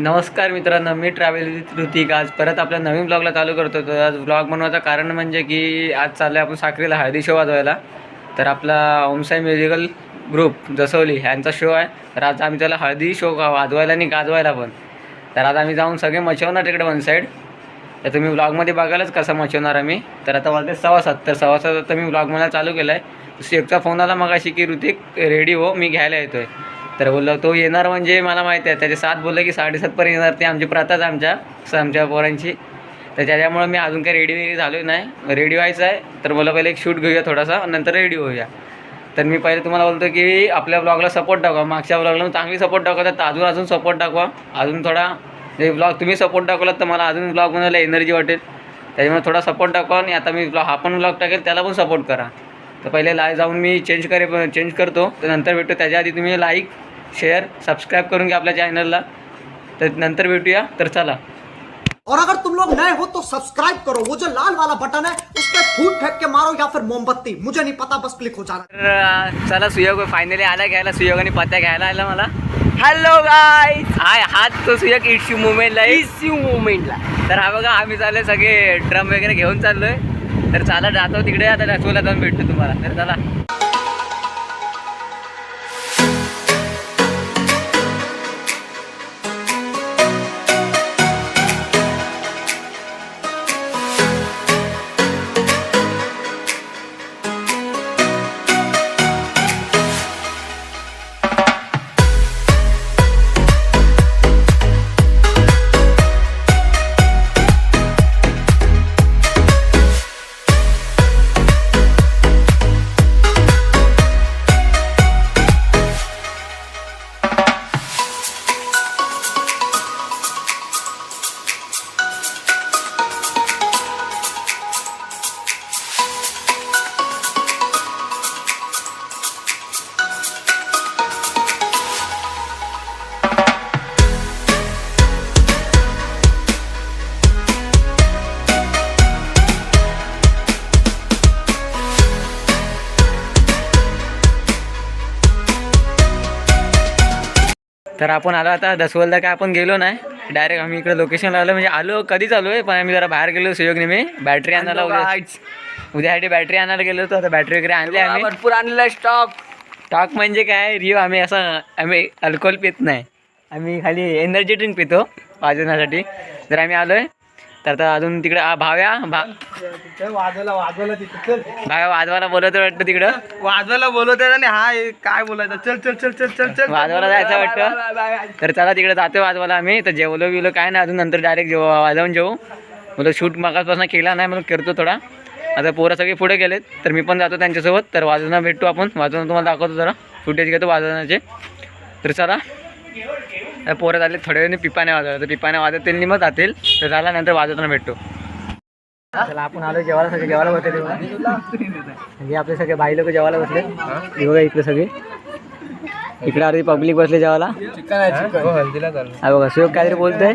नमस्कार मित्रांनो मी travel with Hrithik. आज परत आपल्या नवीन ब्लॉगला चालू करतो तर आज ब्लॉग बनवायचं कारण म्हणजे की आज चाललं आहे आपण साखरेला हळदी शो वाजवायला. तर आपला ओमसाई म्युझिकल ग्रुप जसवली ह्यांचा शो आहे. तर आज आम्ही त्याला हळदी शो वाजवायला आणि गाजवायला पण. तर आज आम्ही जाऊन सगळे मचवणार तिकडे वन साईड तर तुम्ही ब्लॉगमध्ये बघालच कसं मचवणार आम्ही. तर आता वाजले सव्वा सात. तर सव्वा सात आता मी ब्लॉग मला चालू केला आहे शेखचा फोन आला मग अशी की ऋतिक रेडी हो मी घ्यायला येतो आहे तर बोललो तो येणार म्हणजे मला माहिती आहे. त्याचे सात बोललं की साडेसातपर्यंत येणार. ते आमची प्रथाच आमच्या आमच्या पोरांची. तर त्याच्यामुळं मी अजून काही रेडी वेडी झालो नाही. रेडी व्हायचं आहे. तर बोला पहिले एक शूट घेऊया थोडासा नंतर रेडी होऊया. तर मी पहिले तुम्हाला बोलतो की आपल्या ब्लॉगला सपोर्ट दाखवा मागच्या ब्लॉगला चांगली सपोर्ट दाखवा तर अजून अजून सपोर्ट दाखवा अजून थोडा जे ब्लॉग तुम्ही सपोर्ट दाखवलात तर मला अजून ब्लॉग बनवायला एनर्जी वाटेल. त्याच्यामुळे थोडा सपोर्ट दाखवा आणि आता मी ब्लॉग हा पण ब्लॉग टाकेल त्याला पण सपोर्ट करा. तर पहिले लाय जाऊन मी चेंज करे चेंज करतो. तर नंतर भेटतो त्याच्या आधी तुम्ही लाईक शेअर सबस्क्राईब करून घ्या आपल्या चॅनलला तर नंतर भेटूया. तर चला. और अगर तुम लोग नए हो तो सब्सक्राइब करो। वो जो लाल वाला बटन है उस पर फूट फेंक के मारो या फिर मोमबत्ती। मुझे नहीं पता बस क्लिक हो जाना तर चला सुयोग फायनली आला घ्यायला. सुयोगाने पत्त्या घ्यायला आला मला. हॅलो गाय हाय हात तो सुयोग इश्यू मुवमेंटला इश्यू मुवमेंटला तर हा बघा आम्ही चाललोय सगळे ड्रम वगैरे घेऊन चाललोय. तर चला जातो तिकडे. आता रसोला जाऊन भेटतो तुम्हाला. तर चला. तर आपण आलो आता दसवलला काय आपण गेलो नाही. डायरेक्ट आम्ही इकडे लोकेशनला आलो म्हणजे आलो कधीच आलो आहे पण आम्ही जरा बाहेर गेलो सुयोगने मी. बॅटरी आणायला उद्या उद्यासाठी बॅटरी आणायला गेलो होतो आता बॅटरी वगैरे आणली आम्ही. भरपूर आणलेला स्टॉक टॉक म्हणजे काय रिओ आम्ही असं आम्ही अल्कोहोल पित नाही. आम्ही खाली एनर्जी ड्रिंक पितो वाजवण्यासाठी तर आम्ही आलो आहे तर आता अजून तिकडं भाव्या भा भाव्या वाजवायला बोलवतो वाटतं तिकडं? वाजवायला बोलवत आणि हा काय बोलायचं? चल चल चल चल चल चल. वाजवायला जायचं वाटतं? तर चला तिकडे जातो वाजवायला आम्ही. तर जेवलो बिवलो काय नाही अजून नंतर डायरेक्ट जेव वाजवून जेवू बोलतो शूट मगापासून केला नाही म्हणून करतो थोडा. आता पोरं सगळे पुढे गेलेत तर मी पण जातो त्यांच्यासोबत. तर वाजवणं भेटतो आपण. वाजवणं तुम्हाला दाखवतो जरा. फुटेज घेतो वाजवण्याचे. तर चला. पोरं झाले थोड्या वेळाने पिपाने वाजवलं तर पिपाने वाजत त्यांनी मग जातील. तर झाला नंतर वाजवताना भेटतो चला आपण आलो जेवायला सगळे. जेवायला बसले तेव्हा. म्हणजे आपले सगळे भाई लोक जेवायला बसले. हे बघा इकडे सगळे. इकडे अर्धी पब्लिक बसले जेवायला. हा बघा शिव काहीतरी बोलतोय.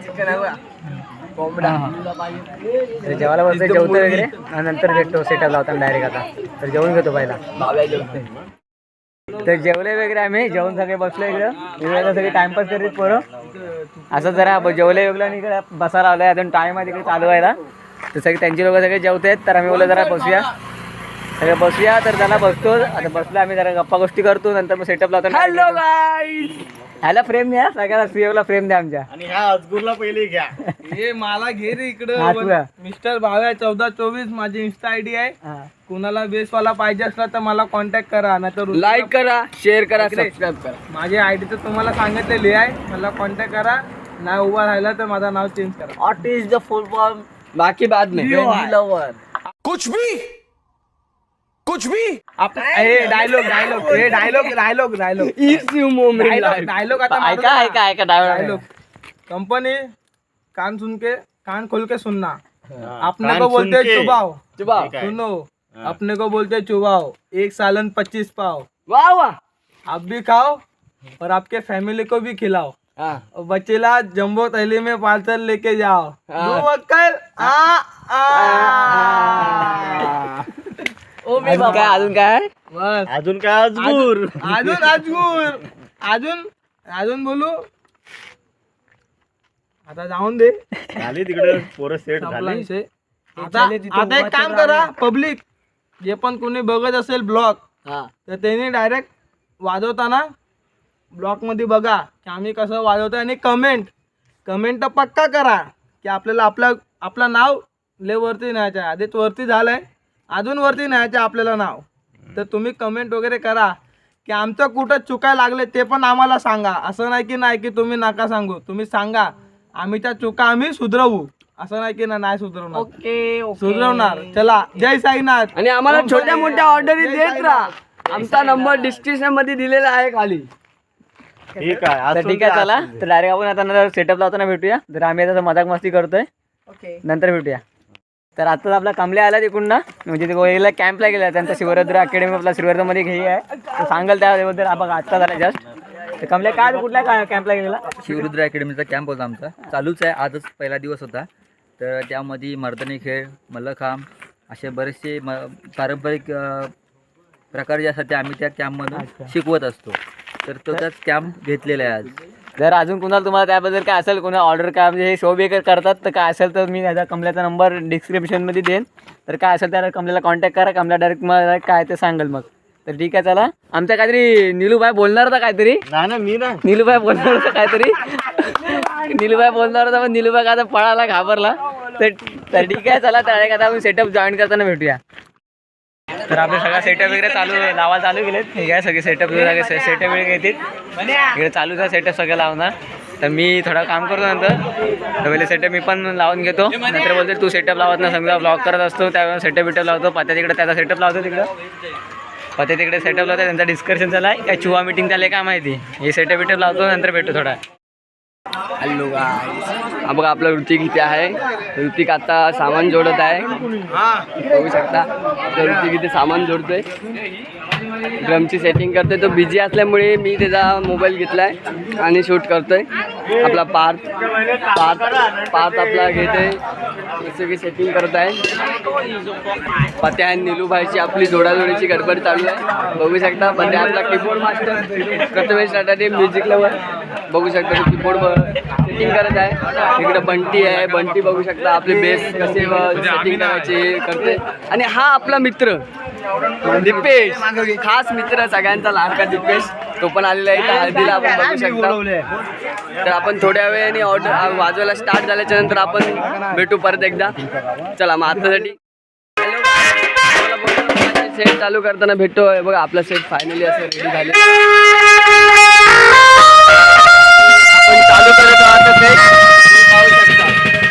तर जेवायला बसले जेवतो वगैरे. आणि नंतर भेटतो सेटअप लावताना डायरेक्ट आता. तर जेवून घेतो पहिला. तर जेवले वगैरे आम्ही जेवून सगळे बसलो इकडं. इकडे सगळे टाइमपास करीत पोरं. असं जरा जेवले वगैरे आणि इकडे बसायला आलोय. अजून टाइम आहे तिकडे चालू व्हायला. तर सगळे त्यांची लोक सगळे जेवत आहेत तर आम्ही बोललो जरा बसूया. सगळे बसूया. तर त्याला बसतो. आता बसलो आम्ही जरा गप्पा गोष्टी करतो. नंतर मग सेटअप लावतो हॅलो ह्याला फ्रेम द्या सगळ्याला सीओला फ्रेम द्या आमच्या. आणि ह्या अजगुरला पहिले घ्या. हे मला घे रे हा, तुला. इकडं मिस्टर भाव्या चौदा चोवीस माझी इन्स्टा आयडी आहे. हा. कुणाला बेसवाला पाहिजे असला तर मला कॉन्टॅक्ट करा नाही तर लाईक करा शेअर करा सबस्क्राईब करा. माझी आयडी तर तुम्हाला सांगितलेली आहे. मला कॉन्टॅक्ट करा. नाही उभा राहिला तर माझं नाव चेंज करा. What is the full form बाकी बाद Benji लवर कुछ भी? कुछ भी। आप डायलॉग डायलॉग हे। Dialogue dialogue dialogue dialogue dialogue आता ऐका ऐका ऐका डायलॉग डायलॉग कंपनी कान सुन के कान खोल के सुनना। अपने को बोलते हैं चुबाओ। चुबाओ। सुनो अपने को बोलते हैं चुबाओ। एक सालन पच्चीस पाओ वाह वाह। आप भी खाओ और आपके फैमिली को भी खिलाओ। और बचेला जम्बो थैली में पार्सल लेके जाओ। दो वक्कल आ आ। अजून काय अजून काय? बस. अजून काय अजून अजून अजून अजून अजून बोलू? आता जाऊन दे. झाली तिकडे पोरं सेट संपला झाली. विषय. आता आता एक काम करा पब्लिक जे पण कोणी बघत असेल ब्लॉग तर त्यांनी डायरेक्ट वाजवताना ब्लॉगमध्ये बघा की आम्ही कसं वाजवतो आणि कमेंट कमेंट तर पक्का करा की आपल्याला आपला आपलं नाव ले वरती न्यायचं आहे आधीच वरती झालंय. अजून वरती न्यायचं आहे आपल्याला नाव. तर तुम्ही कमेंट वगैरे करा की आमचं कुठं चुकाय लागले ते पण आम्हाला सांगा. असं नाही की नाही की तुम्ही नका सांगू. तुम्ही सांगा आम्ही त्या चुका आम्ही सुधरवू. असं नाही की ना- नाही सुधरवणार. ओके सुधरवणार. चला जय साईनाथ. आणि आम्हाला छोट्या मोठ्या ऑर्डरी देत राहा. आमचा नंबर डिस्क्रिप्शनमध्ये दिलेला आहे खाली. ठीक आहे तर ठीक आहे ते चला. तर डायरेक्ट आपण आता नंतर सेटअप लावताना भेटूया. तर आम्ही आता मजाक मस्ती करतोय. नंतर भेटूया. तर आता आपला कमल्या आला तिकडून ना. म्हणजे ते कॅम्पला गेला त्यांचा शिवरुद्र अकॅडमी आपला श्रीवर्धनमध्ये घे आहे. तो सांगाल त्याबद्दल आपण आत्ता झाला जस्ट तर कमल्या काय कुठल्या कॅम्पला गेलेला शिवरुद्र अकॅडमीचा कॅम्प होता आमचा. चालूच आहे आजच पहिला दिवस होता. तर त्यामध्ये मर्दानी खेळ मल्लखांब असे बरेचसे म पारंपरिक प्रकार जे असतात ते आम्ही त्या कॅम्पमधून शिकवत असतो. तर तो त्याच कॅम्प घेतलेला आहे आज. जर अजून कुणाला तुम्हाला त्याबद्दल काय असेल? कोणा ऑर्डर काय? म्हणजे हे शो बेकर करतात तर काय असेल तर मी त्याचा कमल्याचा नंबर डिस्क्रिप्शनमध्ये देईन. तर काय असेल त्याला कमल्याला कॉन्टॅक्ट करा कमला डायरेक्ट मला काय ते सांगेल मग. तर ठीक आहे चला. आमच्या काहीतरी निलूबाई बोलणार होता काहीतरी. ना मी ना. निलूबाई बोलणार होता काहीतरी. निलूबाई बोलणार होता पण निलूबाई काय आता पळाला घाबरला. तर तर ठीक आहे चला आपण सेटअप जॉईन करताना भेटूया. तर आपले सगळा सेटअप वगैरे चालू लावा चालू केलेत. हे काय सगळे सेटअप सगळे सेटअप वगैरे घेतील. इकडे चालूच आहे सेटअप सगळं लावणार तर मी थोडं काम करतो नंतर. तर पहिले सेटअप मी पण लावून घेतो. नंतर बोलते तू सेटअप लावत ना समजा ब्लॉग करत असतो. त्यावेळेस सेटअप बिटअप लावतो. पात्या तिकडे त्याचा सेटअप लावतो तिकडं. पत्या तिकडे सेटअप लावतो. त्यांचा डिस्कशन झाला. आहे काय चुवा मीटिंग झाले काय माहिती? हे सेटअप बिटअप लावतो नंतर भेटतो थोडा. हॅलो हा बघा आपला ऋतिक इथे आहे. ऋतिक आता सामान जोडत आहे. बघू शकता. तर ऋतिक इथे सामान जोडतोय. ड्रमची सेटिंग करतोय. तो बिझी असल्यामुळे मी त्याचा मोबाईल घेतलाय आणि शूट करतोय. आपला पार्थ पार्थ पार्थ आपला घेतोय. सगळी सेटिंग करत आहे. पत्या आणि निलूभाईची आपली जोडाजोडीची गडबड चालू आहे. बघू शकता. पत्या आपला कीबोर्ड मास्टर प्रथमेश आहे म्युझिक लवर बघू शकता. तो कीबोर्ड सेटिंग करत आहे. इकडे बंटी आहे बंटी बघू शकता आपले बेस कसे सेटिंग करायचे करते. आणि हा आपला मित्र दिपेश खास मित्र सगळ्यांचा लाडका दिपेश. तो पण आलेला आहे हळदीला आपण बघू शकता. तर आपण थोड्या वेळाने ऑर्डर वाजवायला स्टार्ट झाल्याच्यानंतर आपण भेटू परत एकदा. चला मग आतासाठी. सेट चालू करताना भेटतोय बघा आपला सेट फायनली असं रेडी झाले आपण चालू करत आहात. सेट पाहू शकता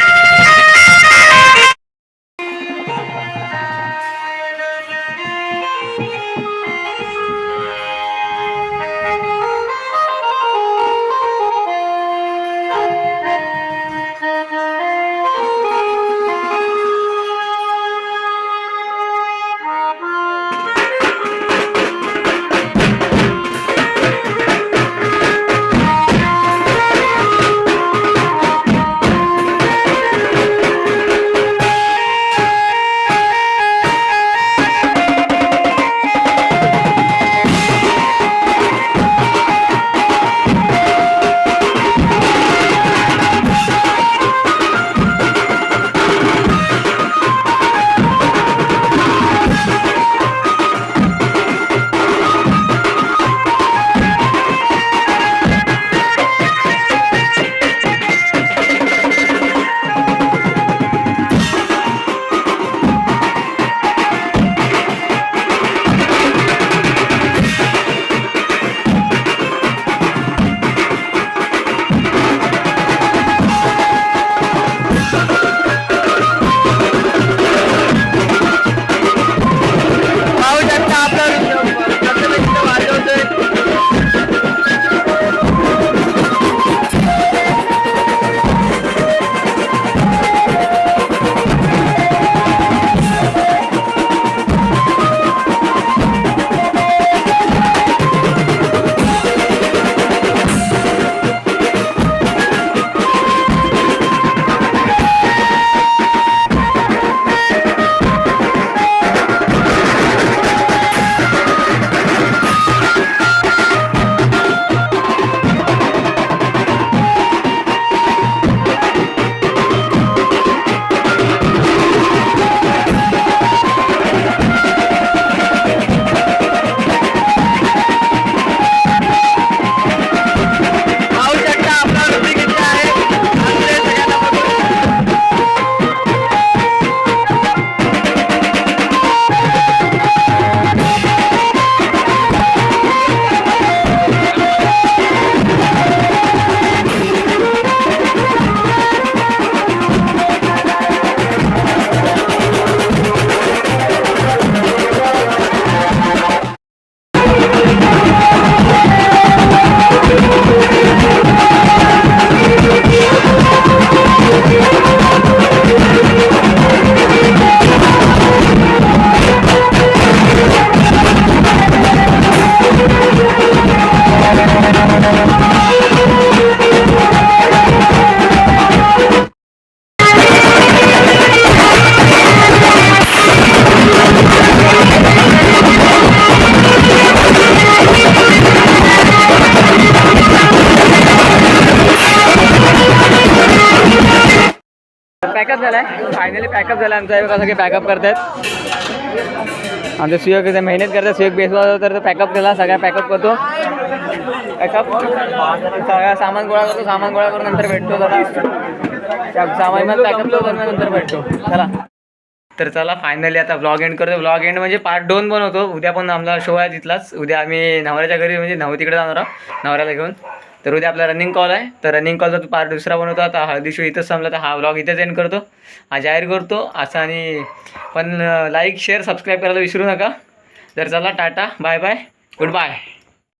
पॅकअप झाला आहे फायनली पॅकअप झाला. आमचा हे बघा की पॅकअप करतात आमचे सुयोग मेहनत करतात सुयोग बेस तर पॅकअप केला. सगळ्या पॅकअप करतो. पॅकअप सगळा सामान गोळा करतो. सामान गोळा करून नंतर भेटतो जरा सामान पॅकअप नंतर भेटतो. चला. तर चला फायनली आता व्लॉग एंड करतो ब्लॉग एंड म्हणजे पार्ट दोन बनवतो उद्या पण आमचा शो आहे तिथलाच. उद्या आम्ही नवऱ्याच्या घरी म्हणजे नव तिकडे जाणार आहोत. नवऱ्याला घेऊन. तर उद्या आपला रनिंग कॉल आहे. तर रनिंग कॉलचा पार्ट दुसरा बनवतो. आता हळदी शो इथंच संपला. तर हा व्लॉग इथेच एंड करतो. हा जाहीर करतो. असं आणि पण लाईक शेअर सबस्क्राईब करायला विसरू नका. तर चला टाटा. Bye bye goodbye